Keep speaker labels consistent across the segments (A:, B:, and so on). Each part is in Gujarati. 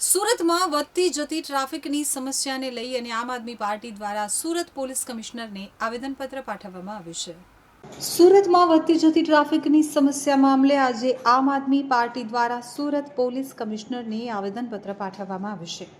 A: સુરતમાં વધતી જતી ટ્રાફિકની સમસ્યાને લઈ અને આમ આદમી પાર્ટી દ્વારા સુરત પોલીસ કમિશનરને આવેદનપત્ર પાઠવવામાં આવ્યું છે. સુરતમાં વધતી જતી ટ્રાફિકની સમસ્યા મામલે આજે આમ આદમી પાર્ટી દ્વારા સુરત પોલીસ કમિશનરને આવેદનપત્ર પાઠવવામાં આવ્યું છે.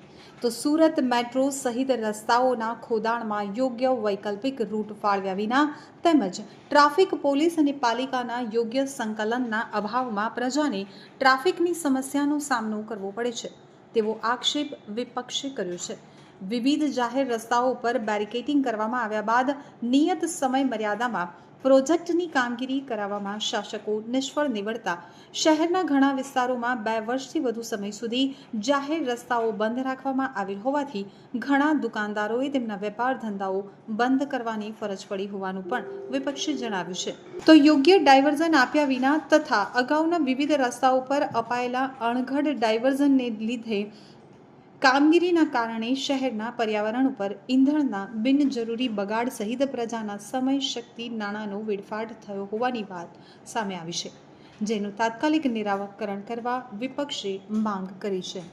A: તો સુરત મેટ્રો સહિત રસ્તાઓના ખોદાણમાં યોગ્ય વૈકલ્પિક રૂટ ફાળવ્યા વિના તેમજ ટ્રાફિક પોલીસ અને પાલિકાના યોગ્ય સંકલનના અભાવમાં પ્રજાને ટ્રાફિકની સમસ્યાનો સામનો કરવો પડે છે. તેવો આક્ષેપ વિપક્ષે કર્યો છે. વિવિધ જાહેર રસ્તાઓ પર બેરિકેટિંગ કરવામાં આવ્યા બાદ નિયત સમય મર્યાદામાં પ્રોજેક્ટની કામગીરી કરાવવામાં શાસકો નિષ્ફળ નિવડતા. શહેરના ઘણા વિસ્તારોમાં બે વર્ષથી વધુ સમય સુધી જાહેર રસ્તાઓ બંધ રાખવામાં આવેલ હોવાથી ઘણા દુકાનદારોએ તેમના વેપાર ધંધાઓ બંધ કરવાની ફરજ પડી હોવાનું પણ વિપક્ષે જણાવ્યું છે. તો યોગ્ય ડાયવર્ઝન આપ્યા વિના તથા અગાઉના વિવિધ રસ્તાઓ પર અપાયેલા અણઘડ ડાયવર્ઝનને લીધે કામગીરીના કારણે શહેરના પર્યાવરણ ઉપર ઈંધણના બિનજરૂરી બગાડ સહિત પ્રજાના સમય, શક્તિ, નાણાંનો વેડફાટ થયો હોવાની વાત સામે આવી છે, જેનું તાત્કાલિક નિરાકરણ કરવા વિપક્ષે માંગ કરી છે.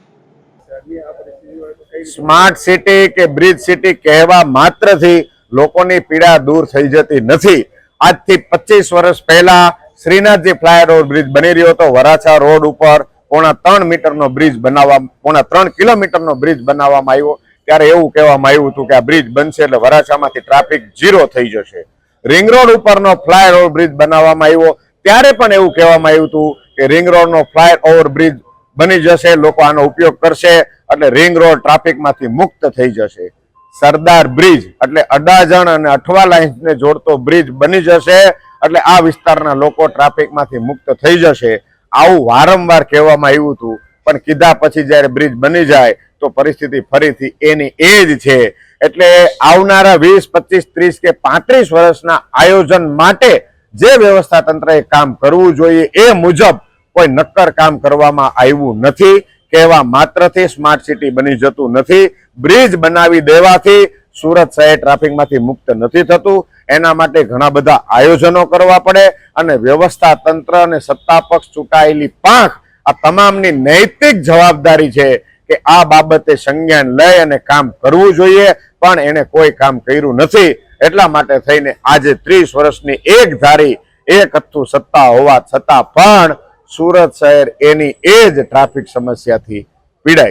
B: સ્માર્ટ સિટી કે બ્રિજ સિટી કહેવા માત્રથી લોકોની પીડા દૂર થઈ જતી નથી. આજથી પચીસ વર્ષ પહેલા શ્રીનાથજી ફ્લાયઓવર બ્રિજ બની રહ્યો હતો. વરાછા રોડ ઉપર પોણા ત્રણ મીટરનો બ્રિજ બનાવવા પોણા ત્રણ કિલોમીટરનો બ્રિજ બનાવવામાં આવ્યો. ત્યારે એવું કહેવામાં આવ્યું હતું કે આ બ્રિજ બનશે એટલે વરાછામાંથી ટ્રાફિક ઝીરો થઈ જશે. રિંગ રોડ ઉપરનો ફ્લાયઓવર બ્રિજ બનાવવામાં આવ્યો. ત્યારે પણ એવું કહેવામાં આવ્યું હતું કે રિંગ રોડનો ફ્લાયઓવર બ્રિજ બની જશે, લોકો આનો ઉપયોગ કરશે એટલે રિંગ રોડ ટ્રાફિકમાંથી મુક્ત થઈ જશે. સરદાર બ્રિજ એટલે અડાજણ અને અઠવા લાઇન્સને જોડતો બ્રિજ બની જશે એટલે આ વિસ્તારના લોકો ટ્રાફિકમાંથી મુક્ત થઈ જશે. આવું વારંવાર કહેવામાં આવ્યું હતું, પણ કીધા પછી જ્યારે બ્રિજ બની જાય, તો પરિસ્થિતિ ફરીથી એની એ જ છે. એટલે આવનારા વીસ, પચીસ, ત્રીસ કે પાંત્રીસ વર્ષના આયોજન માટે જે વ્યવસ્થા તંત્રએ કામ કરવું જોઈએ એ મુજબ કોઈ નક્કર કામ કરવામાં આવ્યું નથી. કહેવા માત્રથી સ્માર્ટ સિટી બની જતું નથી. બ્રિજ બનાવી દેવાથી સુરત શહેર ટ્રાફિકમાંથી મુક્ત નથી થતું. એના માટે ઘણા બધા આયોજનો કરવા પડે. અને વ્યવસ્થા તંત્ર અને સત્તા પક્ષ ચૂંટાયેલી પાંખ આ તમામની નૈતિક જવાબદારી છે કે આ બાબતે સંજ્ઞાન લઈ અને કામ કરવું જોઈએ, પણ એને કોઈ કામ કર્યું નથી. એટલા માટે થઈને આજે ત્રીસ વર્ષની એક ધારી, એક હથ્થું સત્તા હોવા છતાં પણ સુરત શહેર એની એ જ ટ્રાફિક સમસ્યાથી પીડાય